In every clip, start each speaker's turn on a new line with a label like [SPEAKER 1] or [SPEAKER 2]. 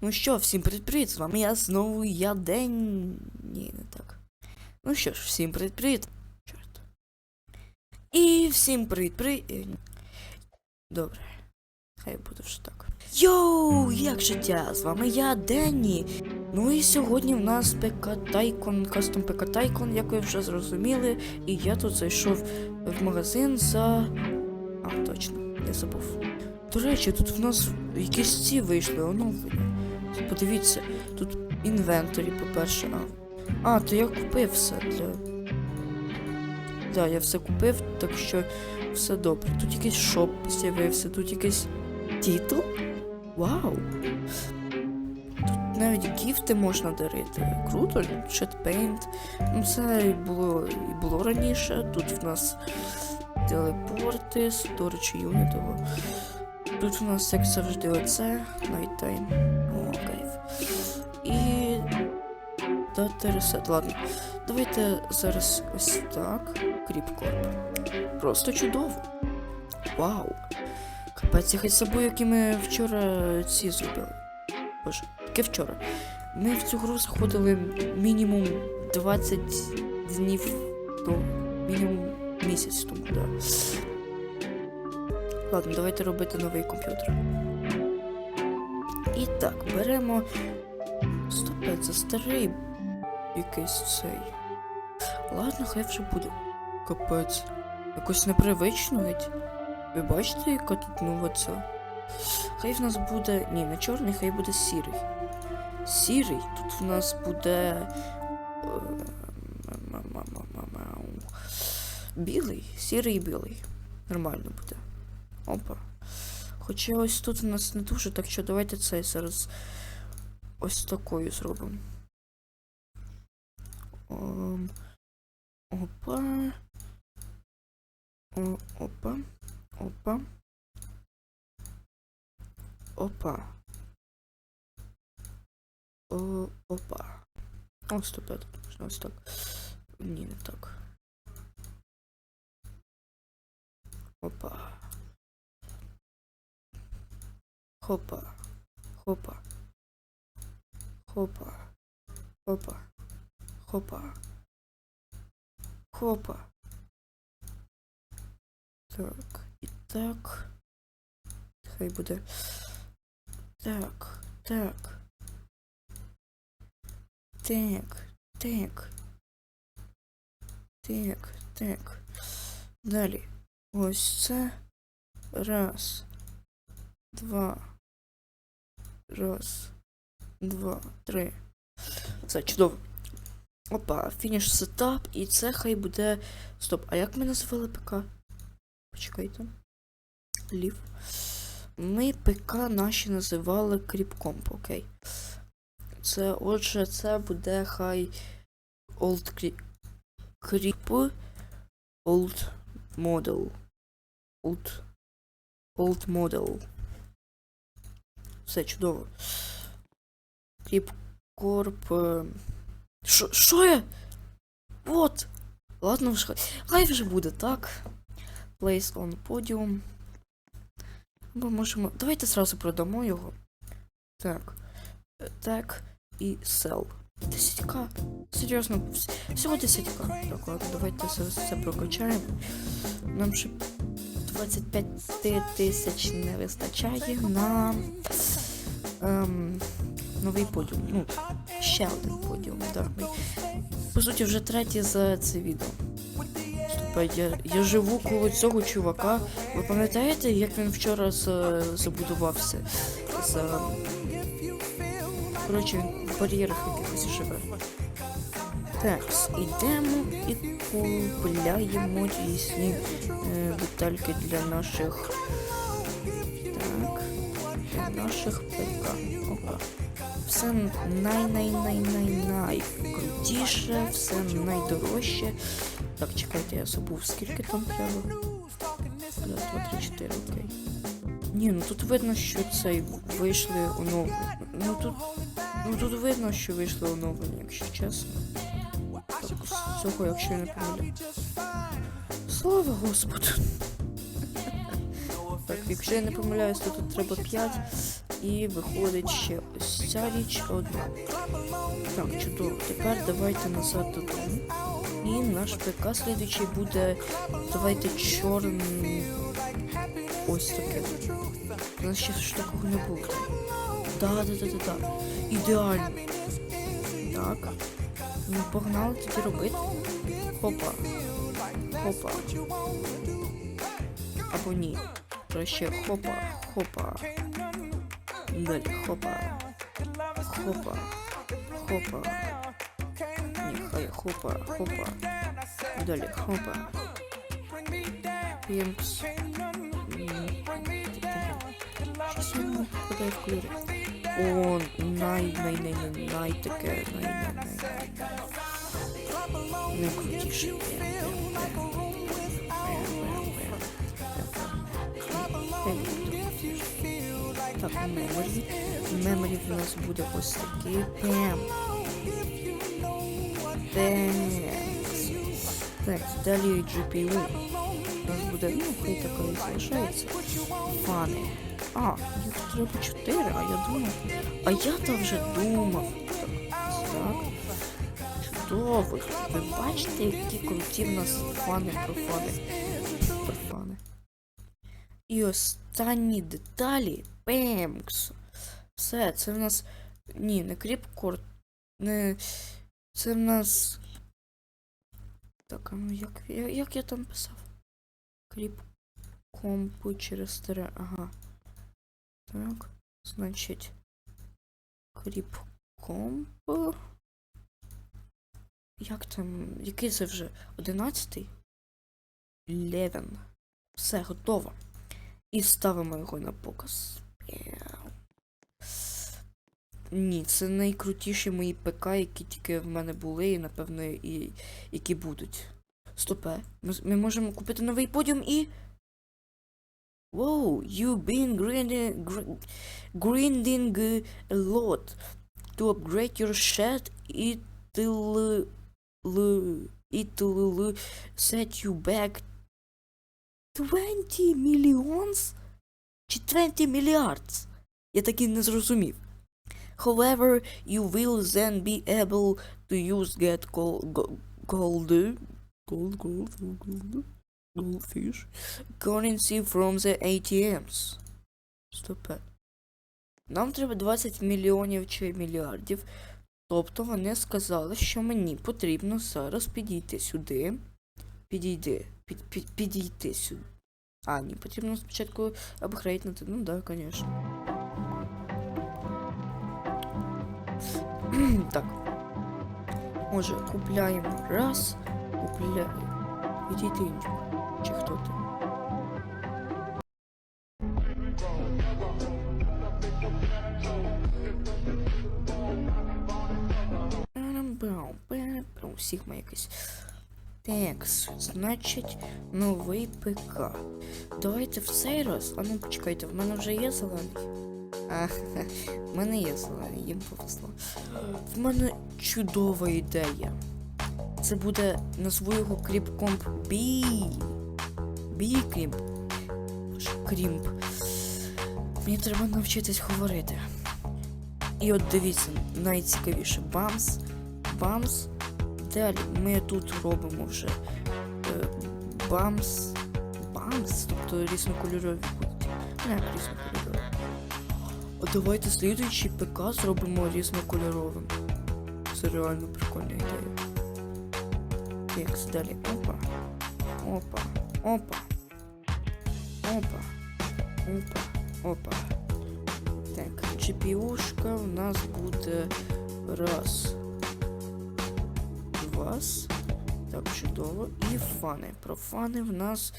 [SPEAKER 1] Ну що, всім привіт-привіт, з вами я знову я день. Ні, не так. Ну що ж, всім привіт-привіт. Чорт. І всім привіт-привіт. Добре. Хай буде вже так. Йоу, як життя? З вами я, Денні. Ну і сьогодні в нас ПК Тайкон, кастом ПК Тайкон, як ви вже зрозуміли. І я тут зайшов в магазин за. А, точно, я забув. До речі, тут в нас якісь ці вийшли оновлення. Подивіться, тут інвенторі, по-перше. А, а, то я купив все для. Да, я все купив, так що все добре. Тут якийсь шоп з'явився, тут якийсь тітл. Вау! Тут навіть гіфти можна дарити. Круто, Chatpaint. Ну це і було, і було раніше. Тут в нас телепорти, Storage Unit. Тут у нас, як завжди, оце Nighttime. О. Ресет. Ладно. Давайте зараз ось так. Кріпкорп. Просто чудово. Вау. Капець, я хоч забув, які ми вчора ці зробили. Боже, таке вчора. Ми в цю гру заходили мінімум 20 днів тому. Мінімум місяць тому. Да. Ладно, давайте робити новий комп'ютер. І так, беремо. Стопе, це старий якийсь цей. Ладно, хай вже буде. Капець. Якось непривично геть. Ви бачите, яка тут нова ця? Хай в нас буде. Ні, не чорний, хай буде сірий. Сірий, тут в нас буде. е. Білий, сірий і білий. Нормально буде. Опа. Хоча ось тут у нас не дуже, так що давайте цей зараз ось такою зробимо. Ом, Опа. Опа. Опа. Опа. О, опа. О, стоп, тут можна ось так. Ні, не так. Опа. Хопа. Хопа. Хопа. Хопа. Хопа. Хопа. Так. І так. Хай буде. Так. Так. Так. Так. Так. Так. Далі. Ось це. Раз. Два. Раз. Два. Три. Все, чудово. Опа, фініш сетап, і це хай буде. Стоп, а як ми називали ПК? Почекайте. Лів. Ми ПК наші називали кріпкомп, окей. Це, отже, це буде хай Old. Creep. Old Model. Old. Old Model. Все чудово. Кріпкорп. Що, я? От. Ладно, вже. Хай вже буде так. Place on podium. Ми можемо. Давайте зразу продамо його. Так. Так. І sell. 10к. Серйозно, всього 10к. Так, ладно, давайте зараз це прокачаємо. Нам ще 25 тисяч не вистачає на ем, новий подіум. Ну, ще один подіум. Так, по суті, вже третій за це відео. Я, я живу коло цього чувака. Ви пам'ятаєте, як він вчора за, забудувався? За... Коротше, він в бар'єрах якихось живе. Так, ідемо і купляємо різні е, детальки для наших. Так. Наших ПК. Опа. Все най-най-най-най-най все найдорожче. Так, чекайте, я забув, скільки там треба. Раз, два, три, чотири, окей. Ні, ну тут видно, що цей вийшли оновлення. Ну тут. Ну тут видно, що вийшли оновлення, якщо чесно. Так, цього, якщо я не помиляю. Слава Господу. Так, якщо я не помиляюсь, то тут треба 5. І виходить ще ось ця річ одна. Так, чудово. Тепер давайте назад додому. І наш ПК слідуючий буде. Давайте чорний. Ось таке. У нас ще ж такого не було. Да, да, да, да, да. Ідеально. Так. Ну, погнали тоді робити. Хопа. Хопа. Або ні. Краще хопа, хопа. Далі хопа. Хопа. Хопа. Ні, хай хопа, хопа. Далі хопа. Пімпс. Щось в кольори. О, най, най, най, най, най таке, най, най, най, най. Найкрутіше. Меморі. Меморі в нас буде ось такий. Пем. Так, далі GPU. У нас буде, ну, хай така і залишається. Фани. А, їх треба 4, а я думав. А я там вже думав. Так, так. Чудово. Ви бачите, які круті в нас фани. Профани. І останні деталі. Пемкс. Все, це в нас. Ні, не кріпкорд. Не. Це в нас. Так, а ну як, як я там писав? Кріп через тире. Ага. Так. Значить. Кріп комп. Як там. Який це вже? Одинадцятий? Левен. Все, готово. І ставимо його на показ. Ні, це найкрутіші мої ПК, які тільки в мене були, і, напевно, і які будуть. Стопе. Ми, ми можемо купити новий подіум і. Wow, you've been grinding, grinding a lot to upgrade your shed. It'll, it'll set you back 20 millions? Чи 20 milliards? Я так і не зрозумів. However, you will then be able to use get gold, gold, gold, gold, gold, goldfish currency from the ATMs. Стопе. Нам треба 20 мільйонів чи мільярдів. Тобто вони сказали, що мені потрібно зараз підійти сюди. Підійди. Під, під, підійти сюди. А, ні, потрібно спочатку апгрейднути. Ну да, звісно. так. Може, купляємо раз, купляємо. Відійди, індюк. Чи хто ти? Сігма якийсь. Так, значить, новий ПК. Давайте в цей раз. А ну почекайте, в мене вже є зелений. А, в мене є зелений, їм повезло. В мене чудова ідея. Це буде назву його кріпкомп Бі. Бі крімп. Крімп. Мені треба навчитись говорити. І от дивіться, найцікавіше. Бамс. Бамс. Далі ми тут робимо вже е, бамс. Бамс, тобто різнокольорові будуть. Не як різнокольорові. А давайте слідуючий ПК зробимо різнокольоровим. Це реально прикольна ідея. Так, далі. Опа. Опа. Опа. Опа. Опа. Опа. Так, GPU-шка нас буде раз. Два. Так, чудово. І фани. Про фани в нас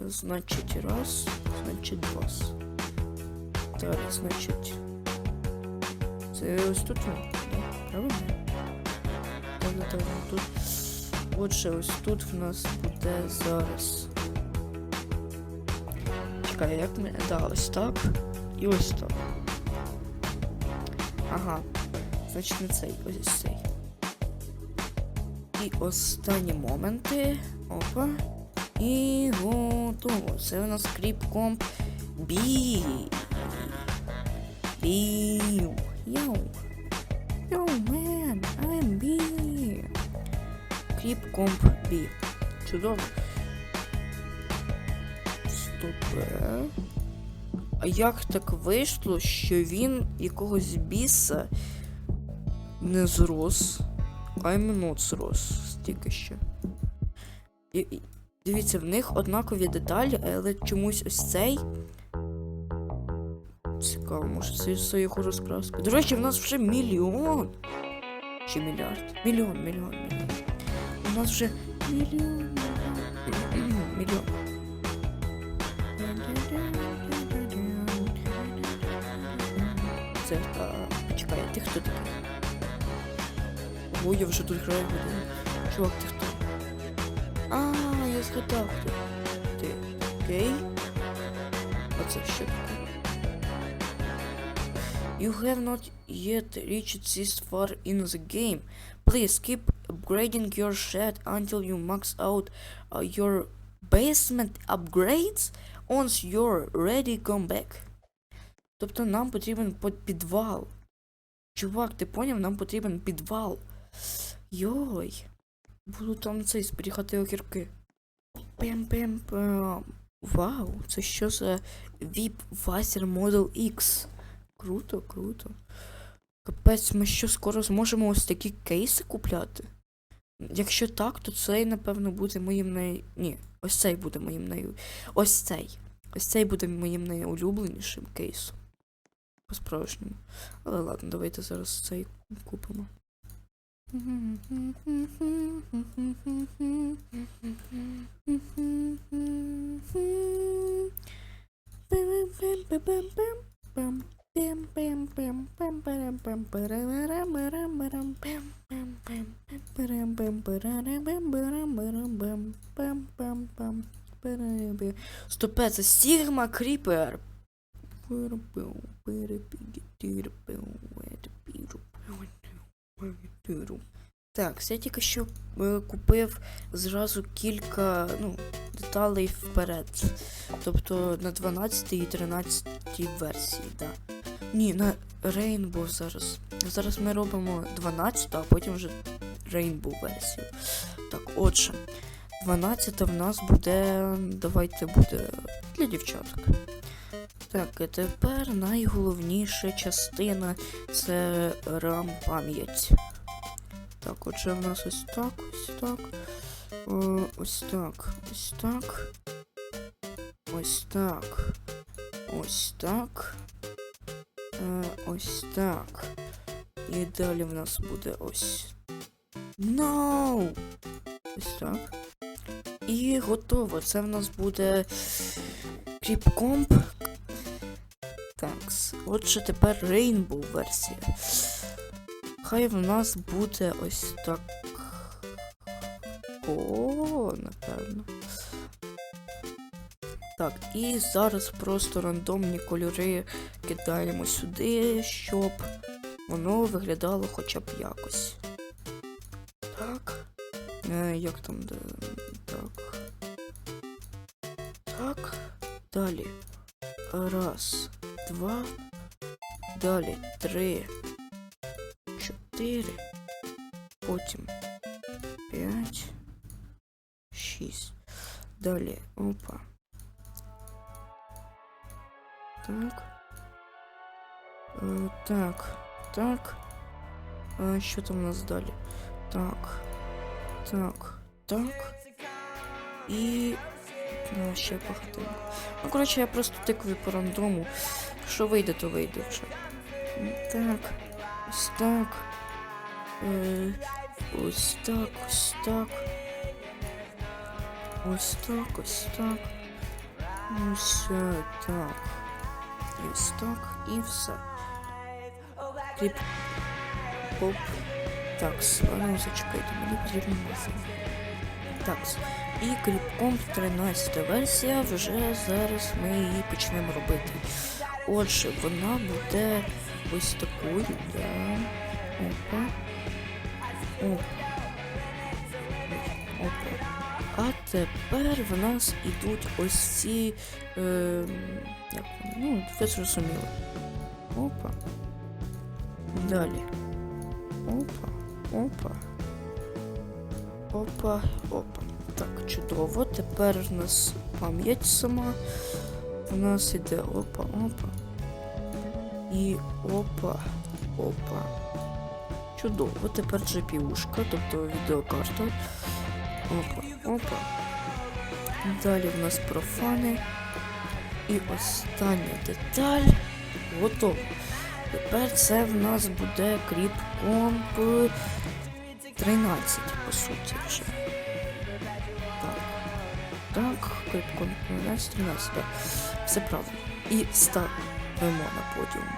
[SPEAKER 1] е, значить раз, значить два. Далі, значить. Це ось тут, правильно? Так, так, так, тут. Отже, ось тут в нас буде зараз. Чекай, як ми. Да, ось так. І ось так. Ага. Значить не цей, ось цей. І останні моменти. Опа. І готово. Це у нас кріпкомп Бі. Бів. Йоу. Йоу, мен, I'm B. Кріп комп B. Чудово. Стоп. е. А як так вийшло, що він якогось біса не зрос, іменно стільки ще. І, дивіться, в них однакові деталі, але чомусь ось цей. Цікаво, може це все його розкраска. До речі, в нас вже мільйон. Чи мільярд? Мільйон, мільйон, мільйон. У нас вже мільйон. Мільйон. Це, а, почекай, а ти хто такий? Ой, я вже тут граю годину. Чувак, ти хто? А, я згадав хто. Ти гей? А це що таке? You have not yet reached this far in the game. Please keep upgrading your shed until you max out uh, your basement upgrades. Once you're ready, come back. Тобто нам потрібен по- підвал. Чувак, ти поняв, нам потрібен підвал. Йой. Буду там цей зберігати огірки. Пем-пем-пем. Вау, це що за VIP Vaser Model X? Круто, круто. Капець, ми що скоро зможемо ось такі кейси купляти? Якщо так, то цей, напевно, буде моїм най. Ні, ось цей буде моїм най. Ось цей. Ось цей буде моїм найулюбленішим кейсом. По-справжньому. Але ладно, давайте зараз цей купимо. Стопе, це Сігма Кріпер. Так, я тільки що е, купив зразу кілька ну, деталей вперед. Тобто на 12 і 13 версії. Да. Ні, на Rainbow зараз. Зараз ми робимо 12, а потім вже Rainbow версію. Так, отже, 12 в нас буде. Давайте буде для дівчаток. Так, і тепер найголовніша частина це RAM пам'ять. Так, отже, в нас ось так, ось так. О, ось так, ось так. Ось так. Ось так. Е, ось так. І далі в нас буде ось. No! Ось так. І готово. Це в нас буде кріпкомп. Так, отже, тепер Rainbow версія. Хай в нас буде ось так. О, напевно. Так, і зараз просто рандомні кольори кидаємо сюди, щоб воно виглядало хоча б якось. Так. Е, як там де. Так. Так. Далі. Раз, два. Далі три. Чотири. Потім п'ять. Шість. Далі. Опа. Так. Е, так. Так. Е, що там у нас далі? Так. Так. Так. І. Ну, ще багатенько. Ну, коротше, я просто тикаю по рандому. Що вийде, то вийде вже. Так. Ось так. Е, ось так, ось так. Ось так, ось так. Ось е, так. І ось так, і все. Кліп. Оп. Так, ну зачекайте, мені потрібно маса. Так, і кліпком 13 версія, вже зараз ми її почнемо робити. Отже, вона буде ось такою, да. Опа. Опа. Опа. А тепер в нас ідуть ось ці. Е, як? Ну, ви зрозуміли. Опа. Далі. Опа. Опа. Опа. Опа. Так, чудово. Тепер в нас пам'ять сама. У нас іде опа, опа. І опа. Опа. Чудово. Тепер GPU-шка, тобто відеокарта. Опа, опа. Далі в нас профани. І остання деталь. Готово. Тепер це в нас буде кріп-комп 13, по суті, вже. Так. Так, кріп-комп 13, 13, так. Все правильно. І ставимо на подіум.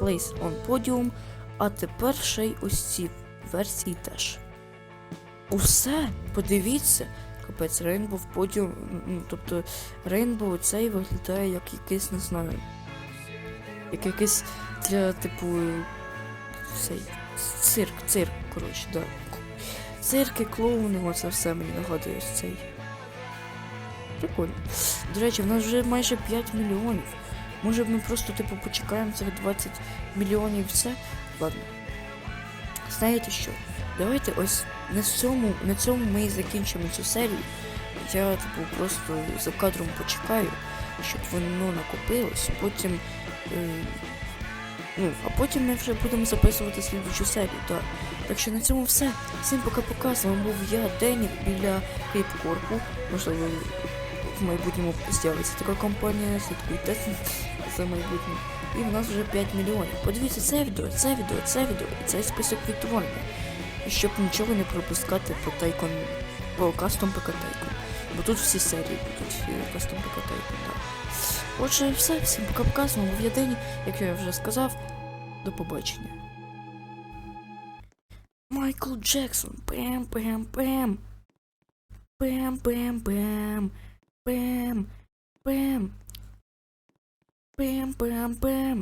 [SPEAKER 1] Place on podium. А тепер ще й ось ці версії теж. Усе, подивіться. Капець, Podium, ну, тобто Rainbow цей виглядає як якийсь, не знаю. Як якийсь для, типу. Цей. Цирк, цирк, коротше, да. Цирки, клоуни, оце все мені нагадує цей. Прикольно. До речі, в нас вже майже 5 мільйонів. Може ми просто, типу, почекаємо цих 20 мільйонів і все? Ладно. Знаєте що? Давайте ось на цьому, на цьому ми і закінчимо цю серію. Я типу просто за кадром почекаю, щоб воно накопилось, потім. Е, ну, а потім ми вже будемо записувати слідчу серію, так. Так що на цьому все. Всім пока-пока. З вами був я, Денік, біля Кейпкорпу. Можливо, в майбутньому з'явиться така компанія, слідкуйте своє майбутнє. І в нас вже 5 мільйонів. Подивіться це відео, це відео, це відео і цей список відтворення. Щоб нічого не пропускати про тайкон про кастом ПК Тайкон. Бо тут всі серії будуть е, кастом ПК Тайкон, так. Отже, і все, всім пока-пока, з вами в день, як я вже сказав, до побачення. Майкл Джексон. Пем, пем, пем. Пем, пем, пем. Пем. Пем. ปมเปมเปม